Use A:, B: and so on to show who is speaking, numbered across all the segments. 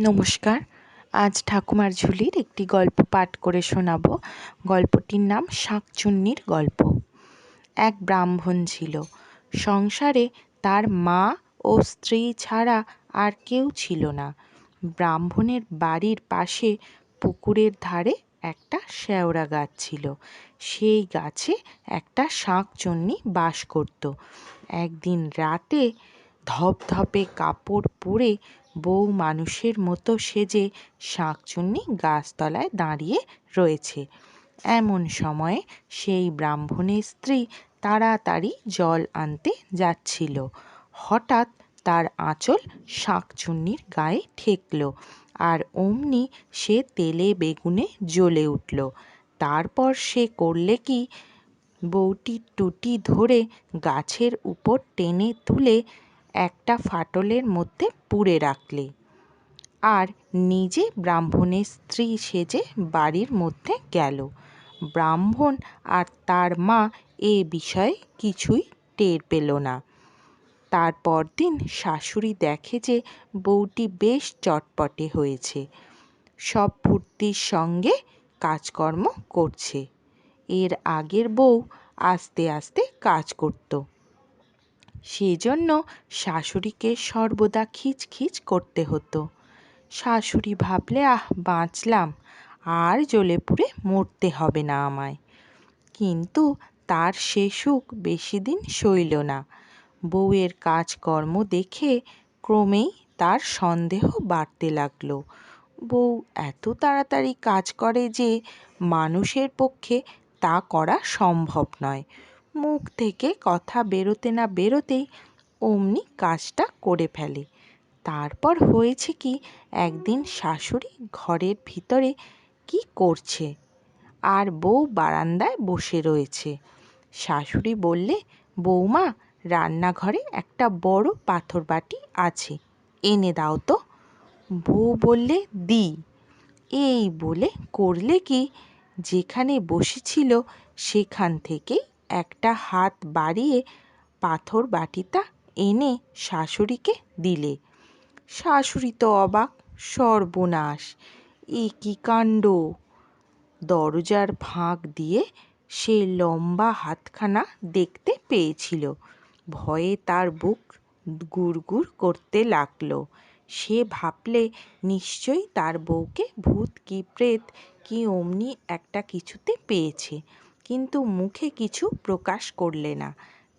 A: নমস্কার। আজ ঠাকুমার ঝুলির একটি গল্প পাঠ করে শোনাব। গল্পটির নাম শাঁকচুন্নির গল্প। এক ব্রাহ্মণ ছিল। সংসারে তার মা ও স্ত্রী ছাড়া আর কেউ ছিল না। ব্রাহ্মণের বাড়ির পাশে পুকুরের ধারে একটা শেওড়া গাছ ছিল। সেই গাছে একটা শাঁকচুন্নি বাস করত। একদিন রাতে ধপধপে কাপড় পরে বউ মানুষের মতো সেজে শাঁকচুন্নি গাছতলায় দাঁড়িয়ে রয়েছে। এমন সময়ে সেই ব্রাহ্মণের স্ত্রী তাড়াতাড়ি জল আনতে যাচ্ছিল। হঠাৎ তার আঁচল শাঁকচুন্নির গায়ে ঠেকল আর অমনি সে তেলে বেগুনে জ্বলে উঠল। তারপর সে করলে কি? বউটির টুটি ধরে গাছের উপর টেনে তুলে একটা ফাটলের মধ্যে পুড়ে রাখলে। আর নিজে ব্রাহ্মণের স্ত্রী সেজে বাড়ির মধ্যে গেল। ব্রাহ্মণ আর তার মা এ বিষয়ে কিছুই টের পেল না। তারপর দিন শাশুড়ি দেখে যে বউটি বেশ চটপটে হয়েছে। সব ফুর্তির সঙ্গে কাজকর্ম করছে। এর আগের বউ আস্তে আস্তে কাজ করত। সেজন্য শাশুড়িকে সর্বদা খিচখিচ করতে হতো। শাশুড়ি ভাবলে, আহ, বাঁচলাম, আর জ্বলে পুড়ে মরতে হবে না আমায়। কিন্তু তার সে সুখ বেশি দিন সইল না। বউয়ের কাজকর্ম দেখে ক্রমেই তার সন্দেহ বাড়তে লাগল। বউ এত তাড়াতাড়ি কাজ করে যে মানুষের পক্ষে তা করা সম্ভব নয়। মুখ থেকে কথা বেরোতে না বেরোতেই অমনি কাজটা করে ফেলে। তারপর হয়েছে কি, একদিন শাশুড়ি ঘরের ভিতরে কি করছে? আর বউ বারান্দায় বসে রয়েছে। শাশুড়ি বললে বৌমা রান্নাঘরে একটা বড় পাথর বাটি আছে, এনে দাও তো। বউ বললে, দি। এই বলে করলে কি, যেখানে বসেছিল সেখান থেকে একটা হাত বাড়িয়ে পাথর বাটিটা এনে শাশুড়িকে দিলে। শাশুড়ি তো অবাক, সর্বনাশ, এ কী কাণ্ড? দরজার ফাঁক দিয়ে সে লম্বা হাতখানা দেখতে পেয়েছিল। ভয়ে তার বুক গুড়গুড় করতে লাগল। সে ভাবলে, নিশ্চয়ই তার বউকে ভূত কি প্রেত কি অমনি একটা কিছুতে পেয়েছে। কিন্তু মুখে কিছু প্রকাশ করলে না।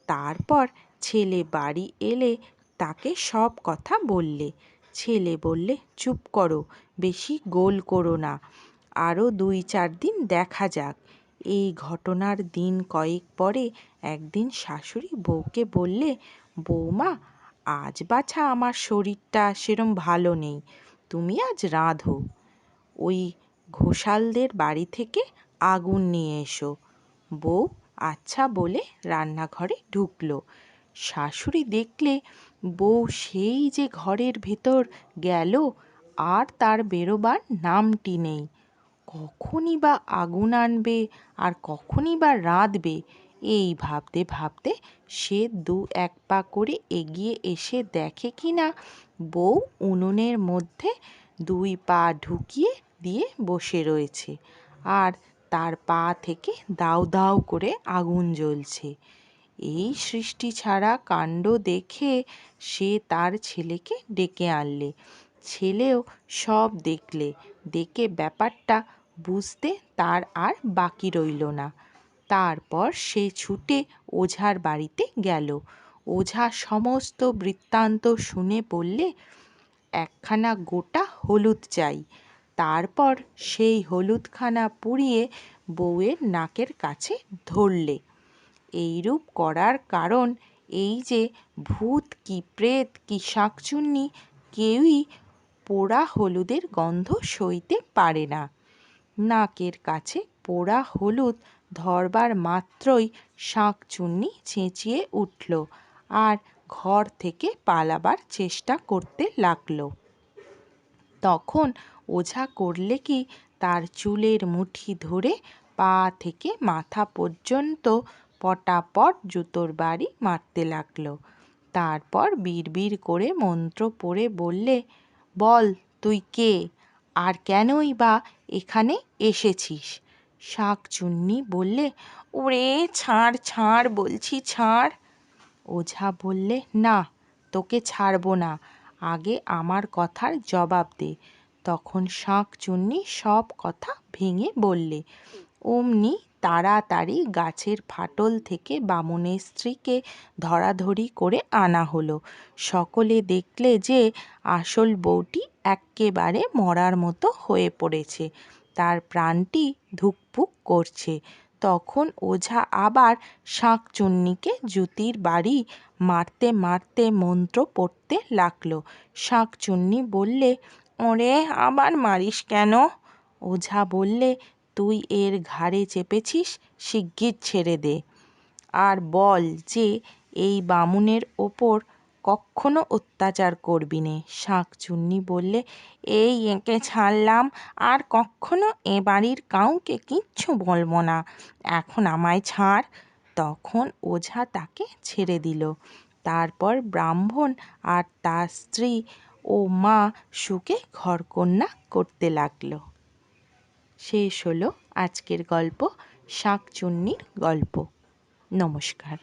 A: তারপর ছেলে বাড়ি এলে তাকে সব কথা বললে। ছেলে বললে, চুপ করো, বেশি গোল করো না। আরও দুই চার দিন দেখা যাক। এই ঘটনার দিন কয়েক পরে একদিন শাশুড়ি বউকে বললে, বৌমা, আজ বাছা আমার শরীরটা সেরম ভালো নেই। তুমি আজ রাঁধো। ওই ঘোষালদের বাড়ি থেকে আগুন নিয়ে এসো। বউ আচ্ছা বলে রান্নাঘরে ঢুকলো। শাশুড়ি দেখলে বউ সেই যে ঘরের ভেতর গেল আর তার বেরোবার নামটি নেই। কখনই বা আগুন আনবে আর কখনই বা রাঁধবে, এই ভাবতে ভাবতে সে দু এক পা করে এগিয়ে এসে দেখে কি না বউ উনুনের মধ্যে দুই পা ঢুকিয়ে দিয়ে বসে রয়েছে। আর তার পা থেকে দাউ দাউ করে আগুন জ্বলছে। এই সৃষ্টি ছাড়া কাণ্ড দেখে সে তার ছেলেকে ডেকে আনলে। ছেলেও সব দেখলে। দেখে ব্যাপারটা বুঝতে তার আর বাকি রইল না। তারপর সে ছুটে ওঝার বাড়িতে গেল। ওঝা সমস্ত বৃত্তান্ত শুনে বললে, একখানা গোটা হলুদ চাই। তারপর সেই হলুদখানা পুড়িয়ে বউয়ের নাকের কাছে ধরলে। এইরূপ করার কারণ এই যে ভূত কি প্রেত কি শাঁকচুন্নি কেউই পোড়া হলুদের গন্ধ সইতে পারে না। নাকের কাছে পোড়া হলুদ ধরবার মাত্রই শাঁকচুন্নি চেঁচিয়ে উঠল আর ঘর থেকে পালাবার চেষ্টা করতে লাগল। তখন ওঝা করলে কি তার চুলের মুঠি ধরে পা থেকে মাথা পর্যন্ত পটাপট জুতোর বাড়ি মারতে লাগল। তারপর বিড়বিড় করে মন্ত্র পড়ে বললে, বল, তুই কে? আর কেনই বা এখানে এসেছিস? শাক চুন্নি বললে, ওরে, ছাড় ছাড়, বলছি ছাড়। ওঝা বললে, না, তোকে ছাড়বো না। আগে আমার কথার জবাব দে। তখন শাঁখ চুন্নি সব কথা ভেঙে বললে, অমনি তাড়াতাড়ি গাছের ফাটল থেকে বামুনের স্ত্রীকে ধরাধরি করে আনা হলো। সকলে দেখলে যে আসল বউটি এক্কেবারে মরার মতো হয়ে পড়েছে। তার প্রাণটি ধুকপুক করছে। তখন ওঝা আবার শাঁকচুন্নিকে জুতির বাড়ি মারতে মারতে মন্ত্র পড়তে লাগল। শাঁকচুন্নি বললে ওরে, আবার মারিস কেন? ওঝা বললে, তুই এর ঘাড়ে চেপেছিস, শিগগির ছেড়ে দে। আর বল যে, এই বামুনের ওপর কক্ষনো অত্যাচার করবি নে। শাঁকচুন্নি বললে, এই এঁকে ছাড়লাম, আর কক্ষনো এ বাড়ির কাউকে কিচ্ছু বলব না। এখন আমায় ছাড়। তখন ওঝা তাকে ছেড়ে দিল। তারপর ব্রাহ্মণ আর তার স্ত্রী ও মা সুখে ঘরকন্যা করতে লাগল। শেষ হলো আজকের গল্প শাঁকচুন্নির গল্প। নমস্কার।